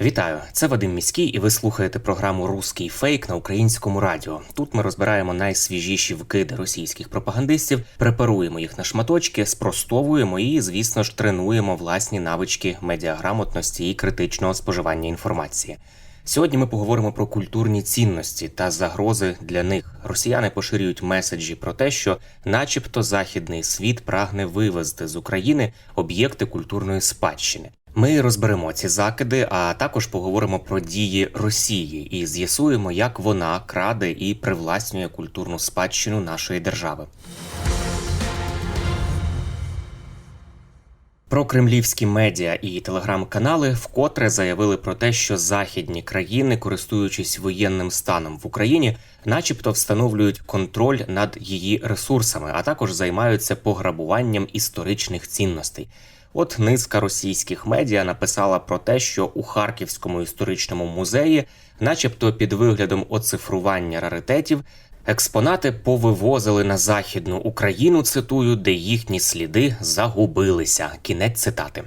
Вітаю, це Вадим Міський, і ви слухаєте програму Руський фейк на українському радіо. Тут ми розбираємо найсвіжіші вкиди російських пропагандистів, препаруємо їх на шматочки, спростовуємо і, звісно ж, тренуємо власні навички медіаграмотності і критичного споживання інформації. Сьогодні ми поговоримо про культурні цінності та загрози для них. Росіяни поширюють меседжі про те, що, начебто, західний світ прагне вивезти з України об'єкти культурної спадщини. Ми розберемо ці закиди, а також поговоримо про дії Росії і з'ясуємо, як вона краде і привласнює культурну спадщину нашої держави. Про кремлівські медіа і телеграм-канали вкотре заявили про те, що західні країни, користуючись воєнним станом в Україні, начебто встановлюють контроль над її ресурсами, а також займаються пограбуванням історичних цінностей. От низка російських медіа написала про те, що у Харківському історичному музеї, начебто під виглядом оцифрування раритетів, експонати повивозили на західну Україну. Цитую, де їхні сліди загубилися. Кінець цитати.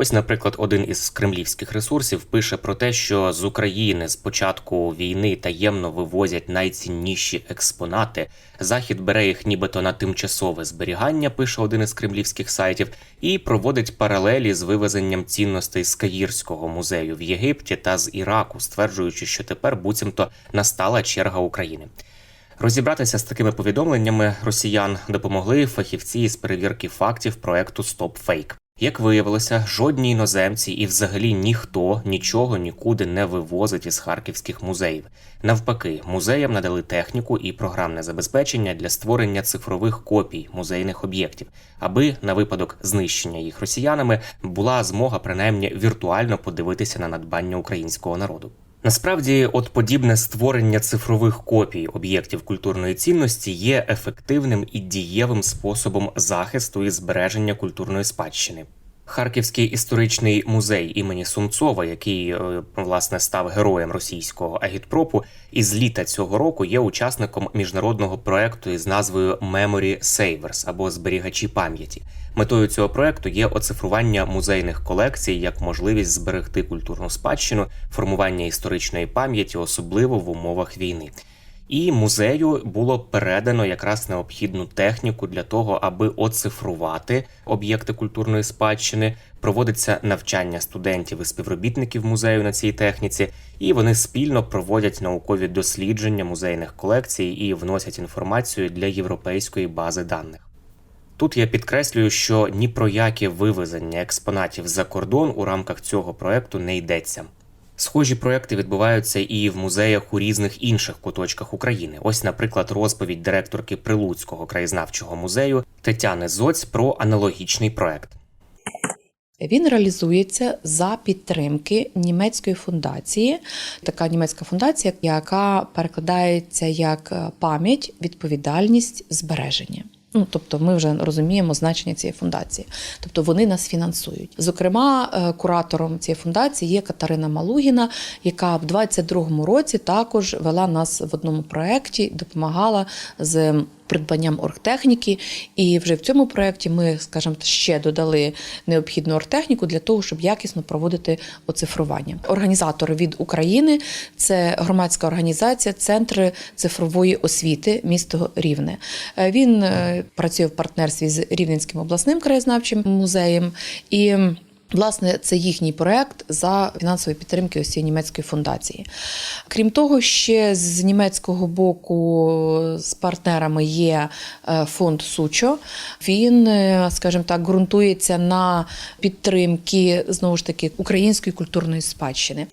Ось, наприклад, один із кремлівських ресурсів пише про те, що з України з початку війни таємно вивозять найцінніші експонати. Захід бере їх нібито на тимчасове зберігання, пише один із кремлівських сайтів, і проводить паралелі з вивезенням цінностей з Каїрського музею в Єгипті та з Іраку, стверджуючи, що тепер буцімто настала черга України. Розібратися з такими повідомленнями росіян допомогли фахівці з перевірки фактів проекту StopFake. Як виявилося, жодні іноземці і взагалі ніхто нічого нікуди не вивозить із харківських музеїв. Навпаки, музеям надали техніку і програмне забезпечення для створення цифрових копій музейних об'єктів, аби на випадок знищення їх росіянами була змога принаймні віртуально подивитися на надбання українського народу. Насправді, от подібне створення цифрових копій об'єктів культурної цінності є ефективним і дієвим способом захисту і збереження культурної спадщини. Харківський історичний музей імені Сумцова, який е, власне став героєм російського агітпропу, із літа цього року є учасником міжнародного проекту із назвою Memory Savers або зберігачі пам'яті. Метою цього проекту є оцифрування музейних колекцій як можливість зберегти культурну спадщину, формування історичної пам'яті, особливо в умовах війни. І музею було передано якраз необхідну техніку для того, аби оцифрувати об'єкти культурної спадщини. Проводиться навчання студентів і співробітників музею на цій техніці, і вони спільно проводять наукові дослідження музейних колекцій і вносять інформацію для європейської бази даних. Тут я підкреслюю, що ні про яке вивезення експонатів за кордон у рамках цього проекту не йдеться. Схожі проекти відбуваються і в музеях у різних інших куточках України. Ось, наприклад, розповідь директорки Прилуцького краєзнавчого музею Тетяни Зоць про аналогічний проект. Він реалізується за підтримки німецької фундації, така німецька фундація, яка перекладається як е, пам'ять, відповідальність, збереження. Ну, тобто, ми вже розуміємо значення цієї фундації. Тобто вони нас фінансують. Зокрема, е, куратором цієї фундації є Катерина Малугіна, яка в 22-му році також вела нас в одному проєкті, допомагала з придбанням оргтехніки. І вже в цьому проєкті ми, скажімо, ще додали необхідну оргтехніку для того, щоб якісно проводити оцифрування. Організатор від України це громадська організація Центри цифрової освіти місто Рівне. Е, Він е, працює в партнерстві з Рівненським обласним краєзнавчим музеєм і. Власне, це їхній проект за фінансової підтримки ось цієї німецької фундації. Крім того, ще з німецького боку з партнерами є е, фонд Сучо. Він, е, скажімо так, ґрунтується на підтримки знову ж таки української культурної спадщини.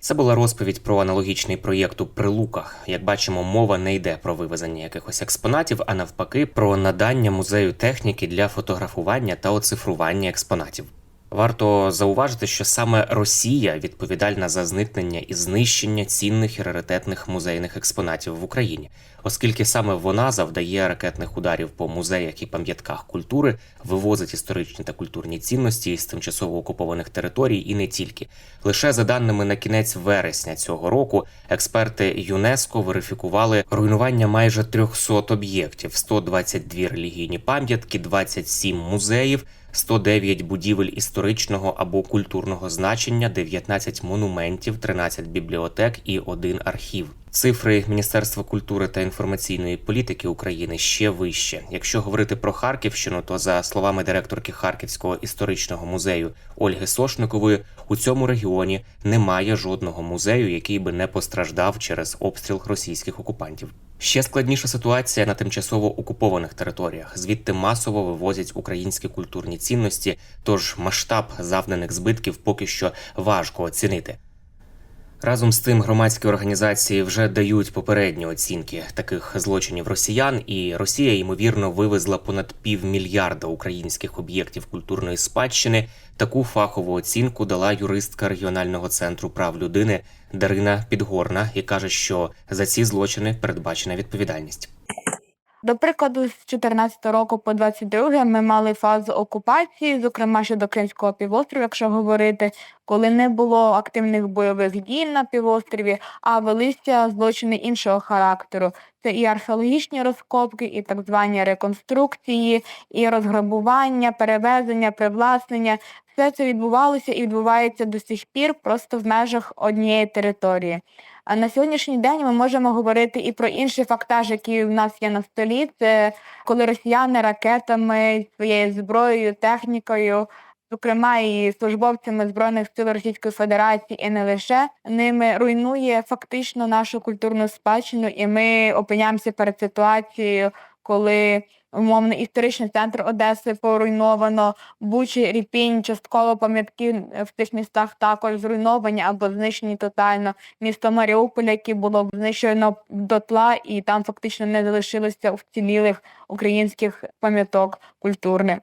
Це була розповідь про аналогічний проєкт у Прилуках. Як бачимо, мова не йде про вивезення якихось експонатів, а навпаки, про надання музею техніки для фотографування та оцифрування експонатів. Варто зауважити, що саме Росія відповідальна за зникнення і знищення цінних і раритетних музейних експонатів в Україні, оскільки саме вона завдає ракетних ударів по музеях і пам'ятках культури, вивозить історичні та культурні цінності з тимчасово окупованих територій і не тільки. Лише за даними на кінець вересня цього року, експерти ЮНЕСКО верифікували руйнування майже 300 об'єктів, 122 релігійні пам'ятки, 27 музеїв. 109 будівель історичного або культурного значення, 19 монументів, 13 бібліотек і один архів. Цифри Міністерства культури та інформаційної політики України ще вище. Якщо говорити про Харківщину, то за словами директорки Харківського історичного музею Ольги Сошникової, у цьому регіоні немає жодного музею, який би не постраждав через обстріл російських окупантів. Ще складніша ситуація на тимчасово окупованих територіях. Звідти масово вивозять українські культурні цінності, тож масштаб завданих збитків поки що важко оцінити. Разом з тим, громадські організації вже дають попередні оцінки таких злочинів росіян, і Росія ймовірно вивезла понад півмільярда українських об'єктів культурної спадщини. Таку фахову оцінку дала юристка регіонального центру прав людини Дарина Підгорна і каже, що за ці злочини передбачена відповідальність. До прикладу, з 2014 року по 22 ми мали фазу окупації, зокрема щодо Кримського півострова, якщо говорити, коли не було активних бойових дій на півострові, а велися злочини іншого характеру. Це і археологічні розкопки, і так звані реконструкції, і розграбування, перевезення, привласнення. Все це відбувалося і відбувається до сих пір просто в межах однієї території. А на сьогоднішній день ми можемо говорити і про інший фактаж, який в нас є на столі. Це коли росіяни ракетами, своєю зброєю, технікою, зокрема і службовцями збройних сил Російської Федерації, і не лише ними руйнує фактично нашу культурну спадщину, і ми опиняємося перед ситуацією, коли умовно історичний центр Одеси поруйновано, Бучі, Ріпінь, частково пам'ятки в цих містах також зруйновані або знищені тотально. Місто Маріуполь, яке було знищено дотла, і там фактично не залишилося вцілілих українських пам'яток культурних.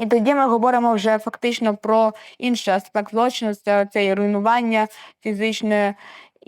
І тоді ми говоримо вже фактично про інший аспект злочину, це, це руйнування фізичне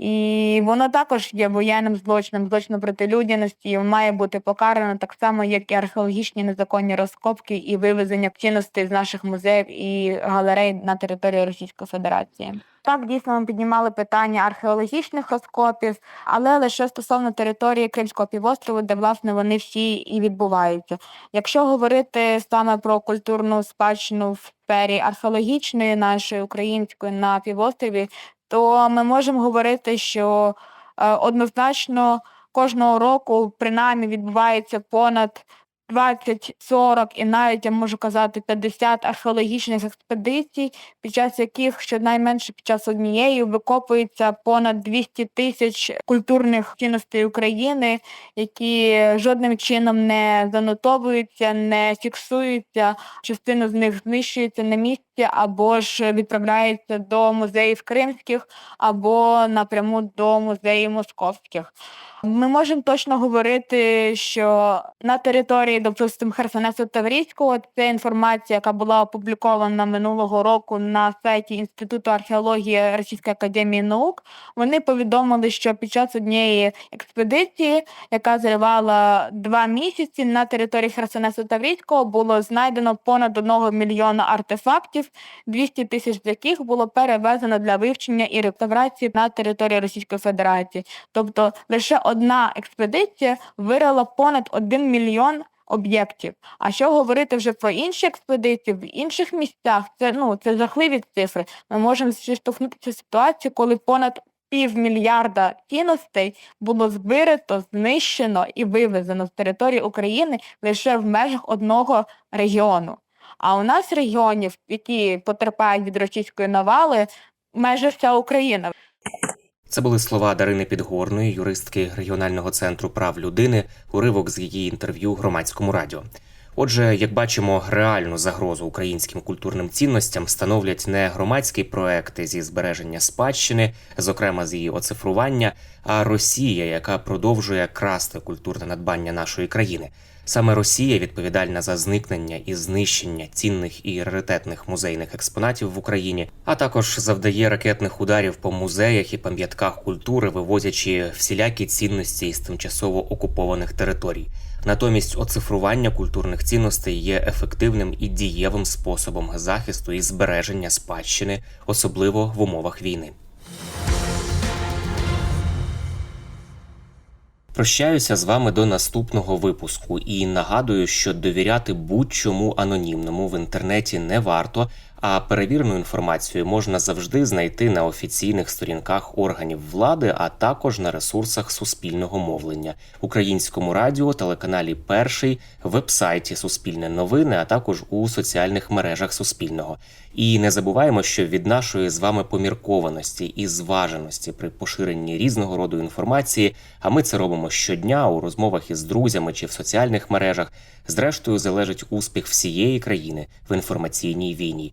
і воно також є воєнним злочином, злочином проти людяності, і має бути покарано так само, як і археологічні незаконні розкопки і вивезення цінностей з наших музеїв і галерей на територію Російської Федерації. Так, дійсно, ми піднімали питання археологічних розкопів, але лише стосовно території Кримського півострову, де власне вони всі і відбуваються. Якщо говорити саме про культурну спадщину в сфері археологічної нашої української на півострові, то ми можемо говорити, що е, однозначно кожного року принаймні відбувається понад 20, 40 і навіть я можу казати 50 археологічних експедицій, під час яких щонайменше під час однієї викопується понад 200 тисяч культурних цінностей України, які жодним чином не занотовуються, не фіксуються. Частина з них знищується на місці або ж відправляється до музеїв кримських, або напряму до музеїв московських. Ми можемо точно говорити, що на території, допустимо, Херсонесу Таврійського це інформація, яка була опублікована минулого року на сайті Інституту археології Російської академії наук. Вони повідомили, що під час однієї експедиції, яка зривала два місяці, на території Херсонесу Таврійського було знайдено понад 1 мільйона артефактів, 200 тисяч з яких було перевезено для вивчення і реставрації на території Російської Федерації. Тобто лише одна експедиція вирила понад 1 мільйон об'єктів. А що говорити вже про інші експедиції в інших місцях? Це ну це жахливі цифри. Ми можемо зіштовхнутися ситуацію, коли понад півмільярда цінностей було збирато, знищено і вивезено з території України лише в межах одного регіону. А у нас регіонів, які потерпають від російської навали, майже вся Україна. Це були слова Дарини Підгорної, юристки регіонального центру прав людини, уривок з її інтерв'ю громадському радіо. Отже, як бачимо, реальну загрозу українським культурним цінностям становлять не громадські проекти зі збереження спадщини, зокрема з її оцифрування, а Росія, яка продовжує красти культурне надбання нашої країни. Саме Росія відповідальна за зникнення і знищення цінних і раритетних музейних експонатів в Україні, а також завдає ракетних ударів по музеях і пам'ятках культури, вивозячи всілякі цінності із тимчасово окупованих територій. Натомість оцифрування культурних цінностей є ефективним і дієвим способом захисту і збереження спадщини, особливо в умовах війни. Прощаюся з вами до наступного випуску. І нагадую, що довіряти будь-чому анонімному в інтернеті не варто, а перевірену інформацію можна завжди знайти на офіційних сторінках органів влади, а також на ресурсах суспільного мовлення, українському радіо, телеканалі Перший, вебсайті Суспільне новини, а також у соціальних мережах Суспільного. І не забуваємо, що від нашої з вами поміркованості і зваженості при поширенні різного роду інформації, а ми це робимо щодня у розмовах із друзями чи в соціальних мережах. Зрештою, залежить успіх всієї країни в інформаційній війні.